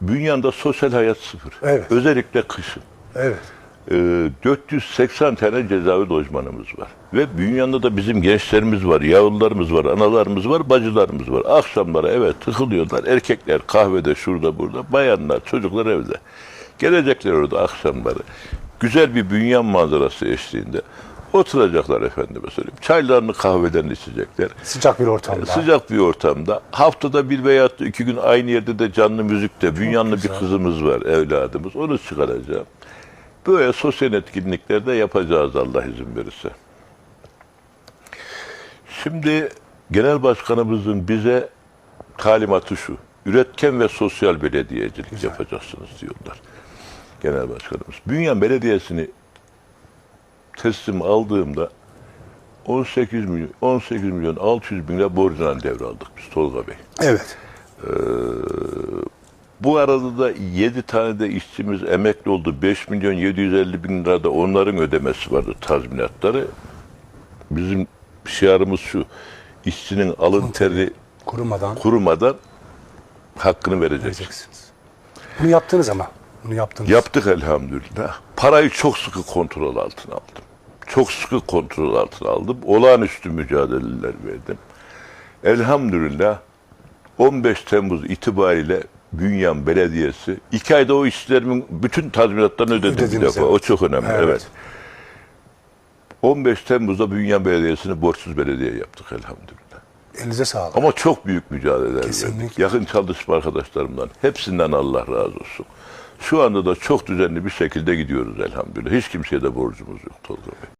Bünyanda sosyal hayat sıfır. Evet. Özellikle kışın. Evet. Ee, 480 tane cezaevi lojmanımız var. Ve Bünyan'da da bizim gençlerimiz var, yavrularımız var, analarımız var, bacılarımız var. Akşamlara eve tıkılıyorlar. Erkekler kahvede, şurada, burada. Bayanlar, çocuklar evde. Gelecekler orada akşamları. Güzel bir bünyan manzarası eşliğinde. Oturacaklar efendime söyleyeyim. Çaylarını kahvelerini içecekler. Sıcak bir ortamda. Sıcak bir ortamda. Haftada bir veya iki gün aynı yerde de canlı müzikte. Bünyanlı bir güzel. kızımız var, evladımız. Onu çıkaracağım. Böyle sosyal etkinlikler de yapacağız Allah izin verirse. Şimdi genel başkanımızın bize talimatı şu. Üretken ve sosyal belediyecilik yapacaksınız diyorlar. Genel başkanımız. Bünyan Belediyesi'ni teslim aldığımda 18 milyon 18 milyon 600 bin lira borcuna devraldık biz Tolga Bey. Evet. Bu arada da 7 tane de işçimiz emekli oldu. 5 milyon 750 bin lira da onların ödemesi vardı tazminatları. Bizim şiarımız şu. işçinin alın teri Kurumadan kurumadan hakkını verecek. vereceksiniz. Bunu yaptınız ama. Bunu yaptınız. Yaptık elhamdülillah. Parayı çok sıkı kontrol altına aldım. Çok sıkı kontrol altına aldım. Olağanüstü mücadeleler verdim. Elhamdülillah 15 Temmuz itibariyle Bünyan Belediyesi iki ayda o işçilerimin bütün tazminatlarını ödedim bir Ödediniz, defa. evet. O çok önemli. Evet. Evet. 15 Temmuz'da Bünyan Belediyesi'ni borçsuz belediye yaptık elhamdülillah. Elinize sağlık. Ama çok büyük mücadeleler verdik. Yakın çalışma arkadaşlarımdan. Hepsinden Allah razı olsun. Şu anda da çok düzenli bir şekilde gidiyoruz elhamdülillah. Hiç kimseye de borcumuz yok Tolga Bey.